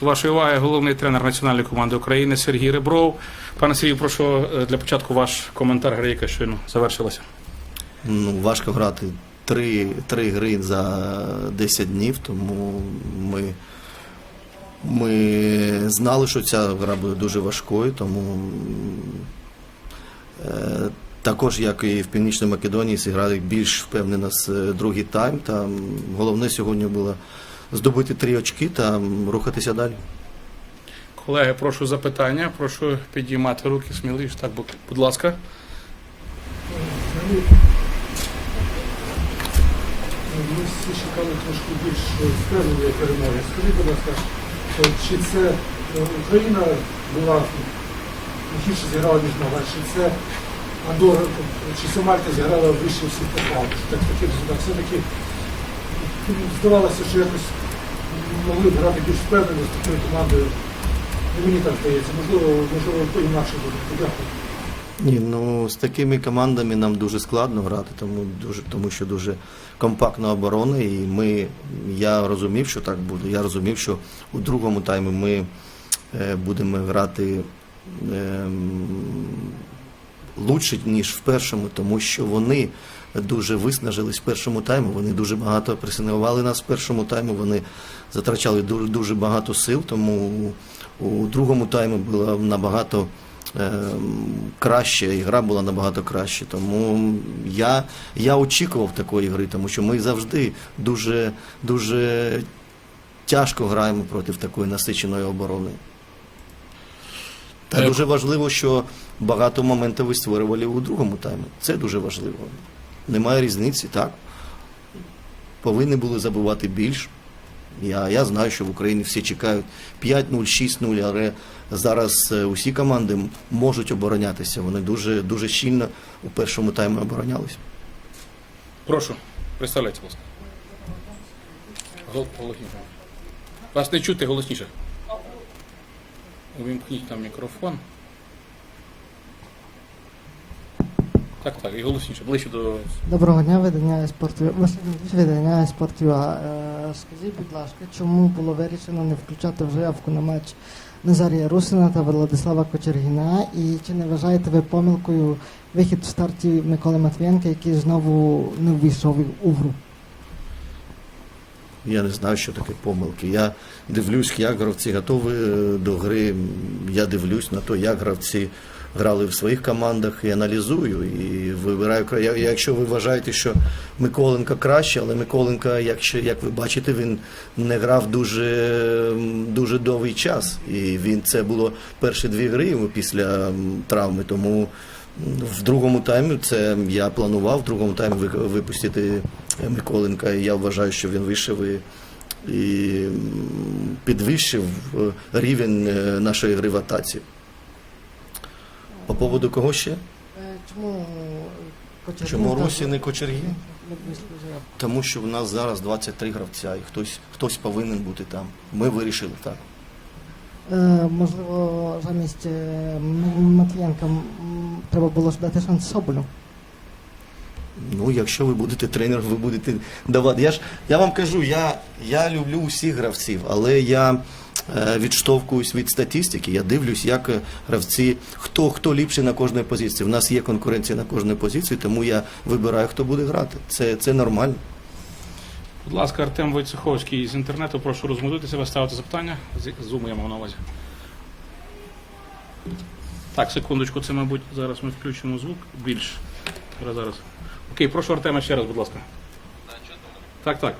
До вашої уваги головний тренер національної команди України Сергій Ребров. Пане Сергію, прошу е, для початку ваш коментар гри, яка щойно завершилася. Ну, важко грати три, три гри за 10 днів, тому ми, ми знали, що ця гра буде дуже важкою, тому е, також, як і в Північній Македонії, зіграли більш впевнено з е, другий тайм. Там головне сьогодні було здобути три очки та рухатися далі. Колеги, прошу запитання, прошу підіймати руки сміливіше. Так, будь- будь ласка. Ми всі чекали трошки більш впевненої перемоги. Скажіть, будь ласка, чи це е, Україна була гірше зіграла, ніж могла, чи це Андора, чи це Мальта зіграла вище всіх поклав? Так такий результат. Все-таки здавалося, що якось могли б грати більш впевнено з такою командою. Ну, Мені так здається, можливо, можливо, інакше буде. Дякую. Ні, ну з такими командами нам дуже складно грати, тому дуже тому що дуже компактна оборона. І ми я розумів, що так буде. Я розумів, що у другому таймі ми е, будемо грати е, лучше, ніж в першому, тому що вони дуже виснажились в першому таймі. Вони дуже багато пресингували нас в першому таймі. Вони затрачали дуже, дуже багато сил, тому у, другому таймі було набагато е, краще, гра була набагато краще. Тому я, я очікував такої гри, тому що ми завжди дуже, дуже тяжко граємо проти такої насиченої оборони. Та дуже важливо, що багато моментів ви створювали у другому таймі. Це дуже важливо. Немає різниці, так. Повинні були забувати більш. Я, я знаю, що в Україні всі чекають 5-0, 6-0, але зараз е, усі команди можуть оборонятися. Вони дуже, дуже щільно у першому таймі оборонялись. Прошу, представляйте, будь ласка. Вас не чути голосніше. Увімкніть там мікрофон. Так, так, і голосніше, ближче до. Доброго дня, видання спорту. Видання спорту. Е, Скажіть, будь ласка, чому було вирішено не включати в заявку на матч Назарія Русина та Владислава Кочергіна? І чи не вважаєте ви помилкою вихід в старті Миколи Матвієнка, який знову не ввійшов у гру? Я не знаю, що таке помилки. Я дивлюсь, як гравці готові е, до гри. Я дивлюсь на те, як гравці грали в своїх командах і аналізую. І вибираю. Я- Якщо ви вважаєте, що Миколенко краще, але Миколенко, якщо як ви бачите, він не грав дуже, дуже довгий час. І він це було перші дві гри після травми. Тому в другому таймі це я планував в другому таймі ви- випустити Миколенка. І я вважаю, що він вийшов і, і підвищив е, рівень е, нашої гри в атаці. По поводу кого ще? Е, Чому Кочергін Чому Русі не Кочергін? в заявку? Тому що в нас зараз 23 гравця, і хтось, хтось повинен бути там. Ми вирішили так. Е, Можливо, замість е, Матвієнка треба було дати шанс Соболю. Ну, якщо ви будете тренером, ви будете давати. Я ж я вам кажу, я, я люблю усіх гравців, але я е, відштовхуюсь від статистики. Я дивлюсь, як е, гравці, хто, хто ліпший на кожній позиції. В нас є конкуренція на кожній позиції, тому я вибираю, хто буде грати. Це, це нормально. Будь ласка, Артем Войцеховський з інтернету, прошу розмовитися, ви ставити запитання. Зуму я мав на увазі. Так, секундочку, це, мабуть, зараз ми включимо звук більш. Зараз, зараз. Окей, прошу Артема ще раз, будь ласка. Так, так.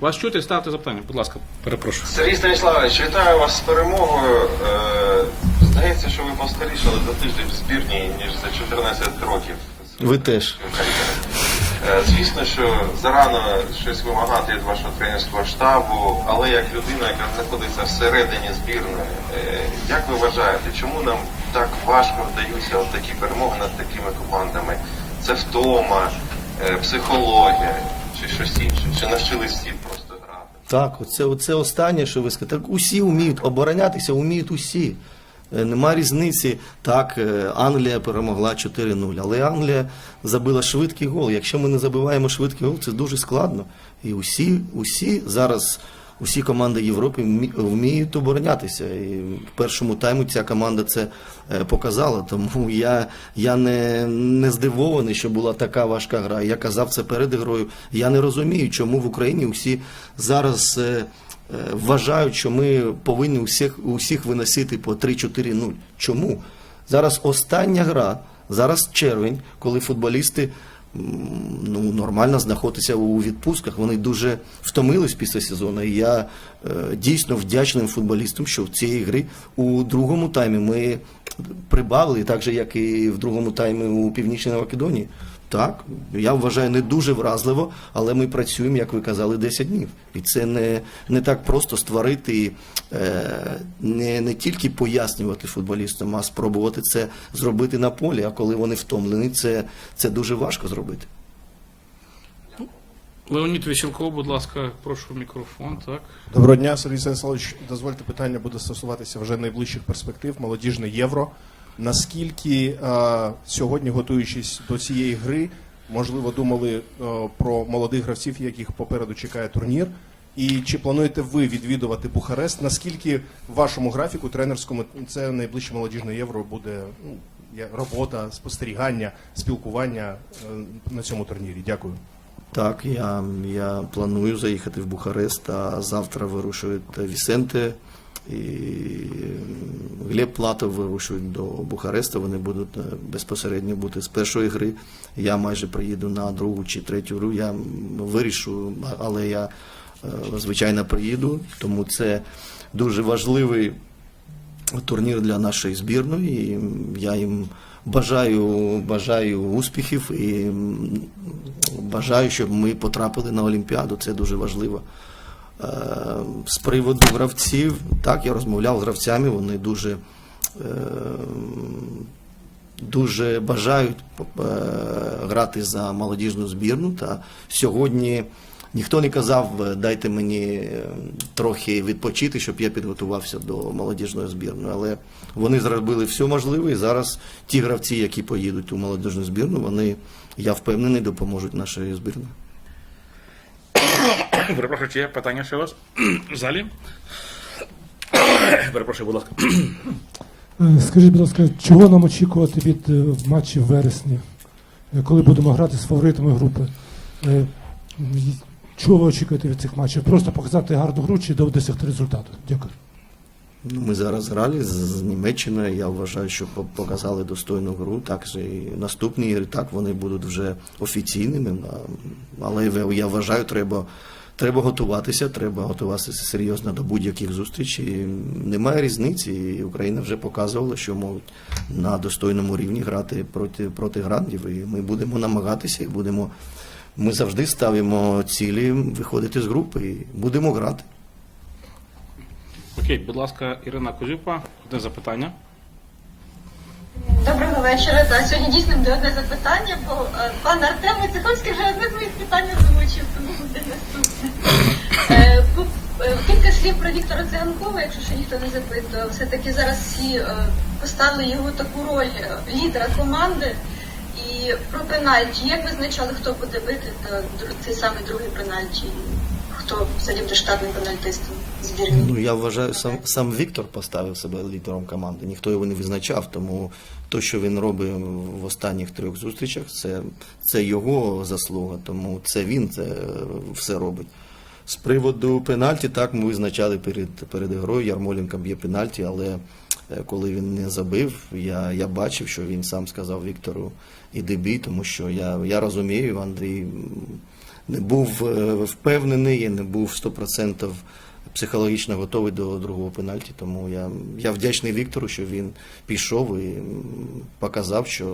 Вас чути, ставте запитання, будь ласка, перепрошую. Сергій Станіславович, вітаю вас з перемогою. Е, Здається, що ви постарішали за тиждень в збірні, ніж за 14 років. Ви теж. Е, Звісно, що зарано щось вимагати від вашого тренерського штабу, але як людина, яка знаходиться всередині збірної, е, як ви вважаєте, чому нам так важко вдаються от такі перемоги над такими командами? Це втома, психологія чи щось інше? Чи навчились всі просто грати? Так, оце, оце останнє, що ви сказали. Так усі вміють оборонятися, вміють усі. Е, Нема різниці. Так, е, Англія перемогла 4-0, але Англія забила швидкий гол. Якщо ми не забиваємо швидкий гол, це дуже складно. І усі, усі зараз усі команди Європи вміють оборонятися. І в першому тайму ця команда це е, показала. Тому я, я не, не здивований, що була така важка гра. Я казав це перед грою. Я не розумію, чому в Україні усі зараз. е, е, Вважають, що ми повинні усіх, усіх виносити по 3-4 0 Чому? Зараз остання гра, зараз червень, коли футболісти ну, нормально знаходитися у відпустках. Вони дуже втомились після сезону. І я е, дійсно вдячним футболістам, що в цій гри у другому таймі ми прибавили, так же, як і в другому таймі у Північній Македонії. Так, я вважаю не дуже вразливо, але ми працюємо, як ви казали, 10 днів. І це не, не так просто створити, е, не, не тільки пояснювати футболістам, а спробувати це зробити на полі. А коли вони втомлені, це, це дуже важко зробити. Леонід Веселков, будь ласка, прошу мікрофон. Так. Доброго дня, Сергій Станіславович. Дозвольте питання буде стосуватися вже найближчих перспектив. Молодіжне євро. Наскільки е, сьогодні, готуючись до цієї гри, можливо, думали е, про молодих гравців, яких попереду чекає турнір? І чи плануєте ви відвідувати Бухарест? Наскільки в вашому графіку тренерському це найближче молодіжне євро буде ну, робота, спостерігання, спілкування е, на цьому турнірі? Дякую. Так, я, я планую заїхати в Бухарест, а завтра вирушують Вісенте Глеб Платов вирушують до Бухареста. Вони будуть е, безпосередньо бути з першої гри. Я майже приїду на другу чи третю гру. Я вирішу, але я е, звичайно приїду, тому це дуже важливий турнір для нашої збірної. І я їм бажаю, бажаю успіхів і бажаю, щоб ми потрапили на Олімпіаду. Це дуже важливо. З приводу гравців, так, я розмовляв з гравцями, вони дуже, е, дуже бажають е, грати за молодіжну збірну. Та сьогодні ніхто не казав, е, дайте мені трохи відпочити, щоб я підготувався до молодіжної збірної. Але вони зробили все можливе, і зараз ті гравці, які поїдуть у молодіжну збірну, вони, я впевнений, допоможуть нашій збірні. Перепрошую, чи є питання ще у вас в залі? Перепрошую, будь ласка. Е, Скажіть, будь ласка, чого нам очікувати від е, матчів в вересні, е, коли будемо грати з фаворитами групи? Чого ви очікуєте від цих матчів? Просто показати гарну гру чи досягти результату? Дякую. Ну, Ми зараз грали з, Німеччиною. Я вважаю, що показали достойну гру. Так же і наступні ігри, так вони будуть вже офіційними. Але я вважаю, треба, треба готуватися, треба готуватися серйозно до будь-яких зустрічей. Немає різниці. І Україна вже показувала, що можуть на достойному рівні грати проти, проти грандів. І ми будемо намагатися і будемо. Ми завжди ставимо цілі виходити з групи і будемо грати. Окей, будь ласка, Ірина Козюпа, одне запитання. Доброго вечора. Так, сьогодні дійсно буде одне запитання, бо е, пан Артем Войцеховський вже одне з моїх питань озвучив, тому буде наступне. Е, е, Кілька слів про Віктора Циганкова, якщо ще ніхто не запитував. Все-таки зараз всі поставили його таку роль лідера команди. І про пенальті. Як визначали, хто буде бити цей самий другий пенальті? Хто взагалі буде штатним пенальтистом збірні? Ну я вважаю, сам сам Віктор поставив себе лідером команди. Ніхто його не визначав. Тому те, що він робить в останніх трьох зустрічах, це, це його заслуга. Тому це він це е, все робить. З приводу пенальті, так ми визначали перед, перед грою. Ярмоленко б'є пенальті, але е, коли він не забив, я, я бачив, що він сам сказав Віктору іди бій, тому що я, я розумію, Андрій не був е, впевнений, не був 100% психологічно готовий до другого пенальті. Тому я, я вдячний Віктору, що він пішов і показав, що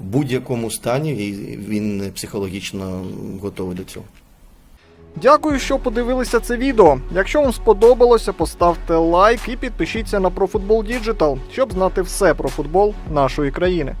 в будь-якому стані і він психологічно готовий до цього. Дякую, що подивилися це відео. Якщо вам сподобалося, поставте лайк і підпишіться на ProFootball Digital, щоб знати все про футбол нашої країни.